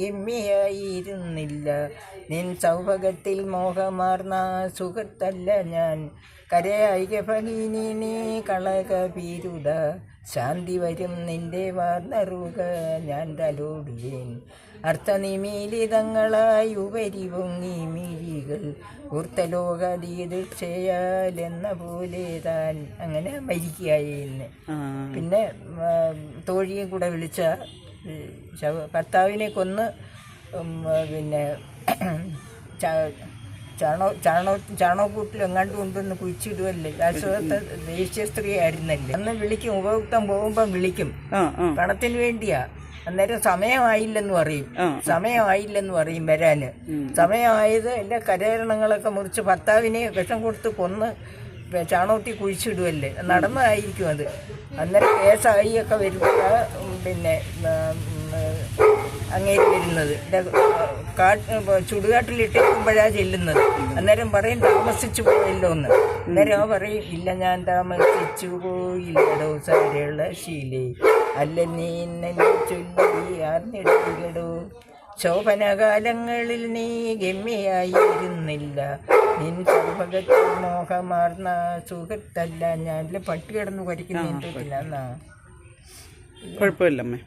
ഗമ്യയായിരുന്നില്ല. നിൻ സൗഭഗത്തിൽ മോഹമാർന്ന സുഖത്തല്ല ഞാൻ. കരയായിക ഭഗിനി നീ കളക പീരുത ശാന്തി വരും നിന്റെ വാർന്നറുക ഞാൻ തലോടുവേൻ അർത്ഥനിമീലിതങ്ങളായി ഉപരി പൊങ്ങി മിഴികൾ. ഊർത്തലോകതീതിക്ഷയാൽ എന്ന പോലെ താൻ അങ്ങനെ മരിക്കുകയായിരുന്നു പിന്നെ തോഴിയും കൂടെ വിളിച്ച ശവ- ഭർത്താവിനെ കൊന്ന് പിന്നെ ചാണോ ചാണോ ചാണോ ചാണോക്കൂട്ടിൽ എങ്ങാണ്ട് കൊണ്ടുവന്ന് കുഴിച്ചിടുമല്ലേ രാഷ്ട്രീയത്തെ ദേശീയ സ്ത്രീ ആയിരുന്നല്ലേ? അന്ന് വിളിക്കും ഉപഭോക്തം പോകുമ്പം വിളിക്കും. പണത്തിന് വേണ്ടിയാ. അന്നേരം സമയമായില്ലെന്ന് പറയും. സമയമായില്ലെന്ന് പറയും വരാന്. സമയമായത് എന്റെ കരകരണങ്ങളൊക്കെ മുറിച്ച് ഭർത്താവിനെ വിഷം കൊടുത്ത് കൊന്ന് ചാണകത്തിൽ കുഴിച്ചിടുമല്ലേ നടന്നതായിരിക്കും അത്. അന്നേരം കേസായി ഒക്കെ വരുമ്പോൾ പിന്നെ അങ്ങേര് വരുന്നത്. ചുടുകാട്ടിലിട്ടേക്കുമ്പോഴാണ് ചെല്ലുന്നത്. അന്നേരം പറയും താമസിച്ചു പോയല്ലോ എന്ന്. അന്നേരം ആ പറയും ഇല്ല ഞാൻ താമസിച്ചു പോയില്ലടോ സാരയുള്ള ശീലേ അല്ല നീ എന്നെ ചൊല്ലി ആർന്നിടോ ശോഭനകാലങ്ങളിൽ നീ ഗമ്യയായിരുന്നില്ല. നിൻ സർവകത്തിൽ മോഹമാർന്ന സുഹൃത്തല്ല. ഞാൻ പട്ടി കിടന്നു പഠിക്കുന്ന എന്നാ കുഴപ്പമില്ലമ്മേ.